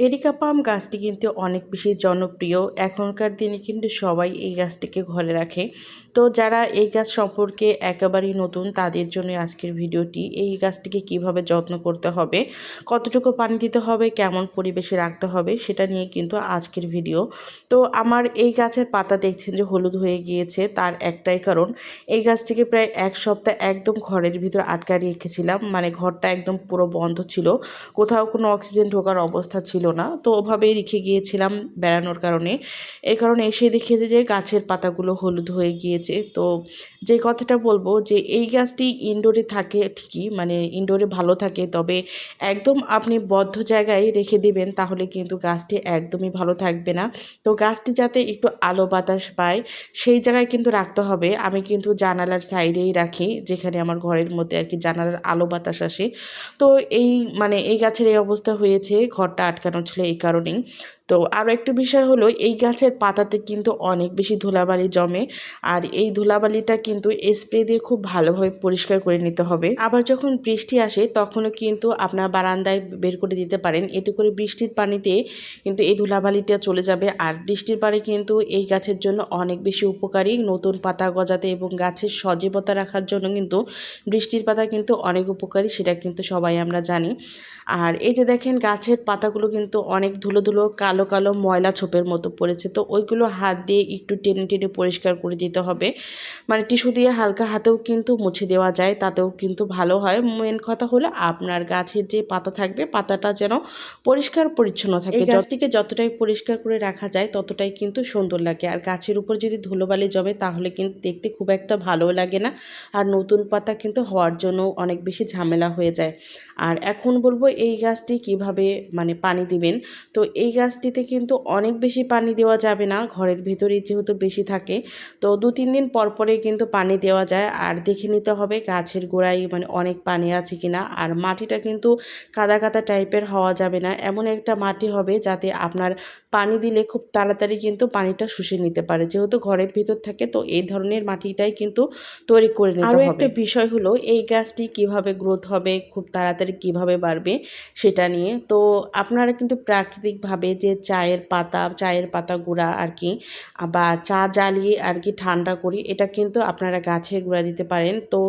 Areca পাম গাছটি কিন্তু অনেক বেশি জনপ্রিয়। এখনকার দিনে কিন্তু সবাই এই গাছটিকে ঘরে রাখে। তো যারা এই গাছ সম্পর্কে একেবারেই নতুন, তাদের জন্য আজকের ভিডিওটি। এই গাছটিকে কীভাবে যত্ন করতে হবে, কতটুকু পানি দিতে হবে, কেমন পরিবেশে রাখতে হবে, সেটা নিয়ে কিন্তু আজকের ভিডিও। তো আমার এই গাছের পাতা দেখছেন যে হলুদ হয়ে গিয়েছে, তার একটাই কারণ, এই গাছটিকে প্রায় এক সপ্তাহ একদম ঘরের ভিতর আটকা রেখেছিলাম। মানে ঘরটা একদম পুরো বন্ধ ছিল। কোথাও কোনো অক্সিজেন ঢোকার অবস্থা ছিল না। তো ওভাবেই রেখে গিয়েছিলাম বেড়ানোর কারণে। এই কারণে এসে দেখে যে গাছের পাতাগুলো হলুদ হয়ে গিয়েছে। তো যে কথাটা বলব যে, এই গাছটি ইনডোরে থাকে ঠিকই মানে ইনডোরে ভালো থাকে। তবে একদম আপনি বদ্ধ জায়গায় রেখে দিবেন, তাহলে কিন্তু গাছটি একদমই ভালো থাকবে না। তো গাছটি যাতে একটু আলো বাতাস পায়, সেই জায়গায় কিন্তু রাখতে হবে। আমি কিন্তু জানালার সাইডেই রাখি, যেখানে আমার ঘরের মধ্যে আর কি জানালার আলো বাতাস আসে। তো এই মানে এই গাছের এই অবস্থা হয়েছে। ঘরটা আটকানো ছিল এই কারণেই। তো আরও একটা বিষয় হলো, এই গাছের পাতাতে কিন্তু অনেক বেশি ধুলাবালি জমে আর এই ধুলাবালিটা কিন্তু স্প্রে দিয়ে খুব ভালোভাবে পরিষ্কার করে নিতে হবে। আবার যখন বৃষ্টি আসে, তখনও কিন্তু আপনার বারান্দায় বের করে দিতে পারেন। এতে করে বৃষ্টির পানিতে কিন্তু এই ধুলাবালিটা চলে যাবে আর বৃষ্টির পানি কিন্তু এই গাছের জন্য অনেক বেশি উপকারী। নতুন পাতা গজাতে এবং গাছের সজীবতা রাখার জন্য কিন্তু বৃষ্টির পাতা কিন্তু অনেক উপকারী, সেটা কিন্তু সবাই আমরা জানি। আর এই যে দেখেন, গাছের পাতাগুলো কিন্তু অনেক ধুলো ধুলো কালো কালো কালো ময়লা ছোপের মতো পড়েছে। তো ওইগুলো হাত দিয়ে একটু টেনে টেনে পরিষ্কার করে দিতে হবে। মানে টিস্যু দিয়ে হালকা হাতেও কিন্তু মুছে দেওয়া যায় তাতেও কিন্তু ভালো হয়। মেন কথা হলো আপনার গাছের যে পাতা থাকবে পাতাটা যেন পরিষ্কার পরিচ্ছন্ন থাকে। গাছটিকে যতটাই পরিষ্কার করে রাখা যায় ততটাই কিন্তু সুন্দর লাগে। আর গাছের উপর যদি ধুলোবালি জমে তাহলে কিন্তু দেখতে খুব একটা ভালো লাগে না। আর নতুন পাতা কিন্তু হওয়ার জন্য অনেক বেশি ঝামেলা হয়ে যায়। আর এখন বলব এই গাছটি কীভাবে মানে পানি দিবেন? তো এই গাছটিতে কিন্তু অনেক বেশি পানি দেওয়া যাবে না ঘরের ভিতরেই যেহেতু বেশি থাকে। তো দু তিন দিন পর পরে কিন্তু পানি দেওয়া যায়। আর দেখে নিতে হবে গাছের গোড়ায় মানে অনেক পানি আছে কিনা। আর মাটিটা কিন্তু কাদা কাদা টাইপের হওয়া যাবে না। এমন একটা মাটি হবে যাতে আপনার পানি দিলে খুব তাড়াতাড়ি কিন্তু পানিটা শুষে নিতে পারে। যেহেতু ঘরের ভিতর থাকে তো এই ধরনের মাটিটাই কিন্তু তৈরি করে নিতে হবে একটা বিষয় হলো এই গাছটি কীভাবে গ্রোথ হবে খুব তাড়াতাড়ি কীভাবে বাড়বে সেটা নিয়ে। তো আপনারা কিন্তু প্রাকৃতিকভাবে যে চায়ের পাতা চায়ের পাতা গুঁড়া আর কি বা চা জ্বালিয়ে আর কি ঠান্ডা করি। এটা কিন্তু আপনারা গাছের গুঁড়া দিতে পারেন। তো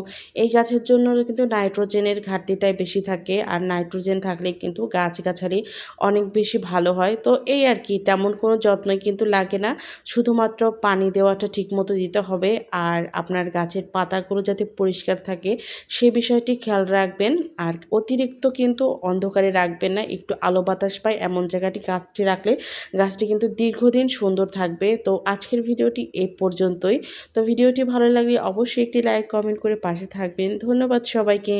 এই গাছের জন্য কিন্তু নাইট্রোজেনের ঘাটতিটাই বেশি থাকে। আর নাইট্রোজেন থাকলে কিন্তু গাছ গাছালি অনেক বেশি ভালো হয়। তো এই আর কি তেমন কোনো যত্নই কিন্তু লাগে না। শুধুমাত্র পানি দেওয়াটা ঠিকমতো দিতে হবে। আর আপনার গাছের পাতাগুলো যাতে পরিষ্কার থাকে, সে বিষয়টি খেয়াল রাখবেন। আর অতিরিক্ত কিন্তু অন্ধকারে রাখবেন না। একটু আলো বাতাস পায়, এমন জায়গাটি গাছটি রাখলে গাছটি কিন্তু দীর্ঘদিন সুন্দর থাকবে। তো আজকের ভিডিওটি এ পর্যন্তই। তো ভিডিওটি ভালো লাগলে অবশ্যই একটি লাইক কমেন্ট করে পাশে থাকবেন। ধন্যবাদ সবাইকে।